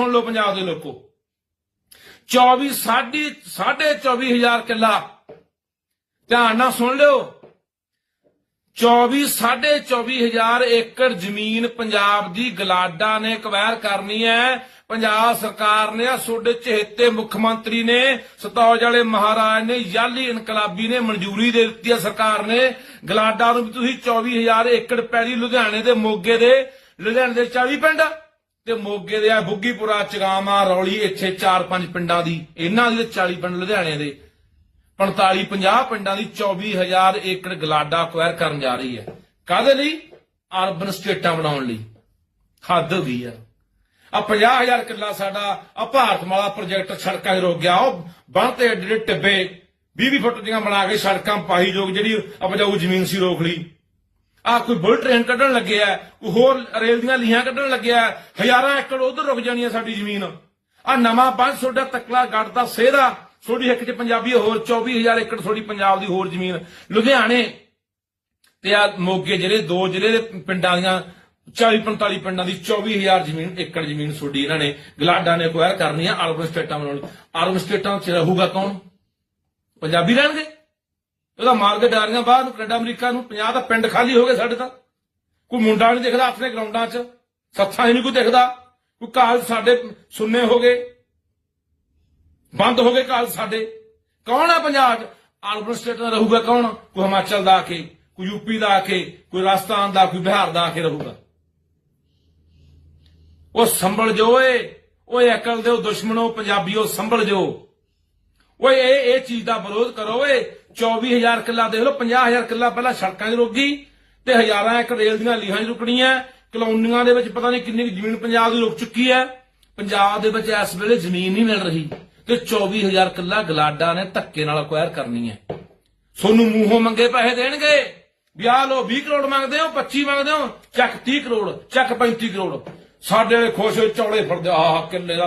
ਸੁਣ ਲਓ ਪੰਜਾਬ ਦੇ ਲੋਕੋ। 24 ਸਾਢੇ ਸਾਢੇ 24000 ਕਿੱਲਾ। ਧਿਆਨ ਨਾਲ ਸੁਣ ਲਿਓ। 24 ਸਾਢੇ 24000 ਏਕੜ ਜ਼ਮੀਨ ਪੰਜਾਬ ਦੀ ਗਲਾਡਾ ਨੇ ਕਵੈਰ ਕਰਨੀ ਹੈ। ਪੰਜਾਬ ਸਰਕਾਰ ਨੇ ਆ ਤੁਹਾਡੇ ਚਹੇਤੇ ਮੁੱਖ ਮੰਤਰੀ ਨੇ, ਸਤੌਜ ਵਾਲੇ ਮਹਾਰਾਜ ਨੇ, ਯਾਲੀ ਇਨਕਲਾਬੀ ਨੇ ਮਨਜ਼ੂਰੀ ਦੇ ਦਿੱਤੀ ਹੈ ਸਰਕਾਰ ਨੇ। ਗਲਾਡਾ ਨੂੰ ਵੀ ਤੁਸੀਂ 24000 ਏਕੜ ਪੈਲੀ ਲੁਧਿਆਣੇ ਦੇ ਮੋਗੇ ਦੇ, ਲੁਧਿਆਣੇ ਦੇ 40 ਪਿੰਡ। ਤੇ ਮੋਗੇ ਦੇ ਆ ਬੁੱਗੀਪੁਰਾ ਚਗਾਮਾ ਰੌਲੀ, ਇੱਥੇ 4-5 ਪਿੰਡਾਂ ਦੀ, ਇਹਨਾਂ ਦੀ ਤੇ 40 ਪਿੰਡ ਲੁਧਿਆਣੇ ਦੇ। 45 50 ਪਿੰਡਾਂ ਦੀ 24000 ਏਕੜ ਗਲਾਡਾ ਅਕਵਾਇਰ ਕਰਨ ਜਾ ਰਹੀ ਹੈ। ਕਾਹਦੇ ਲਈ? ਅਰਬਨ ਸਟੇਟਾਂ ਬਣਾਉਣ ਲਈ। ਹੱਦ ਹੋ ਗਈ ਆ ਆ 50000 ਕਿੱਲਾ ਸਾਡਾ ਆ ਭਾਰਤਮਾਲਾ ਪ੍ਰੋਜੈਕਟ ਸੜਕਾਂ 'ਚ ਰੁਕ ਗਿਆ। ਉਹ ਬਣ ਤੇ ਏਡੇ ਏਡੇ ਟਿੱਬੇ 20 ਫੁੱਟ ਦੀਆਂ ਬਣਾ ਕੇ ਸੜਕਾਂ ਪਾਈ ਜੋਗ ਜਿਹੜੀ ਉਪਜਾਊ ਜ਼ਮੀਨ ਸੀ ਰੋਕ ਲਈ। ਆ ਕੋਈ ਬੁਲਟ ਟ੍ਰੇਨ ਕੱਢਣ ਲੱਗਿਆ ਕੋਈ ਹੋਰ ਰੇਲ ਦੀਆਂ ਲੀਹਾਂ ਕੱਢਣ ਲੱਗਿਆ ਹਜ਼ਾਰਾਂ ਏਕੜ ਉਧਰ ਰੁਕ ਜਾਣੀ ਹੈ ਸਾਡੀ ਜ਼ਮੀਨ। ਆ ਨਵਾਂ ਬੰਨ ਤੁਹਾਡਾ ਤਕਲਾ ਗੱਡ ਦਾ ਸੇਰਾ ਤੁਹਾਡੀ ਇੱਕ ਚ ਪੰਜਾਬੀ ਹੋਰ 24000 ਏਕੜ ਤੁਹਾਡੀ ਪੰਜਾਬ ਦੀ ਹੋਰ ਜ਼ਮੀਨ। ਲੁਧਿਆਣੇ ਤੇ ਆ ਮੋਗੇ ਜਿਹੜੇ ਦੋ ਜ਼ਿਲ੍ਹੇ ਦੇ ਪਿੰਡਾਂ ਦੀਆਂ 40 45 ਪਿੰਡਾਂ ਦੀ 24000 ਜ਼ਮੀਨ, ਏਕੜ ਜ਼ਮੀਨ ਤੁਹਾਡੀ ਇਹਨਾਂ ਨੇ। ਗਲਾਡਾ ਨੇ ਅਕਵਾਇਰ ਕਰਨੀ ਆ ਅਰਬਨ ਸਟੇਟਾਂ ਬਣਾਉਣ ਅਰਬਨ ਸਟੇਟਾਂ 'ਚ ਰਹੂਗਾ ਕੌਣ? ਪੰਜਾਬੀ ਰਹਿਣਗੇ? ਉਹਦਾ ਮਾਰ ਕੇ ਡਾਰੀਆਂ ਬਾਹਰ ਨੂੰ ਕੈਨੇਡਾ, ਅਮਰੀਕਾ ਨੂੰ 50 ਦਾ ਪਿੰਡ ਖਾਲੀ ਹੋ ਗਏ ਸਾਡੇ ਤਾਂ। ਕੋਈ ਮੁੰਡਾ ਨਹੀਂ ਦਿਖਦਾ ਆਪਣੇ ਗਰਾਊਂਡਾਂ 'ਚ। ਸੱਥਾਂ ਹੀ ਨਹੀਂ ਕੋਈ ਦਿਖਦਾ। ਕੋਈ ਕਾਲਜ ਸਾਡੇ ਸੁੰਨੇ ਹੋ ਗਏ। ਬੰਦ ਹੋ ਗਏ ਕਾਲਜ ਸਾਡੇ। ਕੌਣ ਆ ਪੰਜਾਬ 'ਚ? ਅਰਬਨ ਸਟੇਟ ਦਾ ਰਹੂਗਾ ਕੌਣ? ਕੋਈ ਹਿਮਾਚਲ ਦਾ ਆ ਕੇ, ਕੋਈ ਯੂਪੀ ਦਾ ਆ ਕੇ, ਕੋਈ ਰਾਜਸਥਾਨ ਦਾ, ਕੋਈ ਬਿਹਾਰ ਦਾ ਆ ਕੇ ਰਹੂਗਾ। ਉਹ ਸੰਭਲ ਜੋ ਓਏ ਓਏ ਅਕਲ ਦੇ ਦੁਸ਼ਮਣੋ, ਪੰਜਾਬੀਓ, ਸੰਭਲ ਜੋ। ਓਏ, ਇਹ ਇਹ ਚੀਜ਼ ਦਾ ਵਿਰੋਧ ਕਰੋ ਓਏ। 24000 ਕਿੱਲਾ ਦੇਖ ਲਓ 50000 ਕਿੱਲਾ ਪਹਿਲਾਂ ਸੜਕਾਂ 'ਚ ਰੁਕ ਤੇ ਹਜ਼ਾਰਾਂ ਏਕੜ ਰੇਲ ਦੀਆਂ ਲੀਹਾਂ 'ਚ ਰੁਕਣੀਆਂ ਕਲੋਨੀਆਂ ਦੇ ਵਿੱਚ ਪਤਾ ਨਹੀਂ ਕਿੰਨੀ ਜ਼ਮੀਨ ਪੰਜਾਬ ਦੀ ਰੁਕ ਚੁੱਕੀ ਹੈ। ਪੰਜਾਬ ਦੇ ਵਿੱਚ ਇਸ ਵੇਲੇ ਜ਼ਮੀਨ ਨਹੀਂ ਮਿਲ ਰਹੀ ਤੇ 24000 ਕਿੱਲਾ ਗਲਾਡਾ ਨੇ ਧੱਕੇ ਨਾਲ ਅਕਵਾਇਰ ਕਰਨੀ ਹੈ। ਸੋਨੂੰ ਮੂੰਹੋਂ ਮੰਗੇ ਪੈਸੇ ਦੇਣਗੇ। ਵੀ ਆਹ ਲੋ 20 ਕਰੋੜ ਮੰਗਦੇ ਹੋ 25 ਮੰਗਦੇ ਹੋ, ਚੱਕ 30 ਕਰੋੜ, ਚੱਕ 35 ਕਰੋੜ। ਸਾਡੇ ਖੁਸ਼ ਹੋਏ ਚੌੜੇ ਫਿਰਦੇ ਆਹ ਕਿੱਲੇ ਦਾ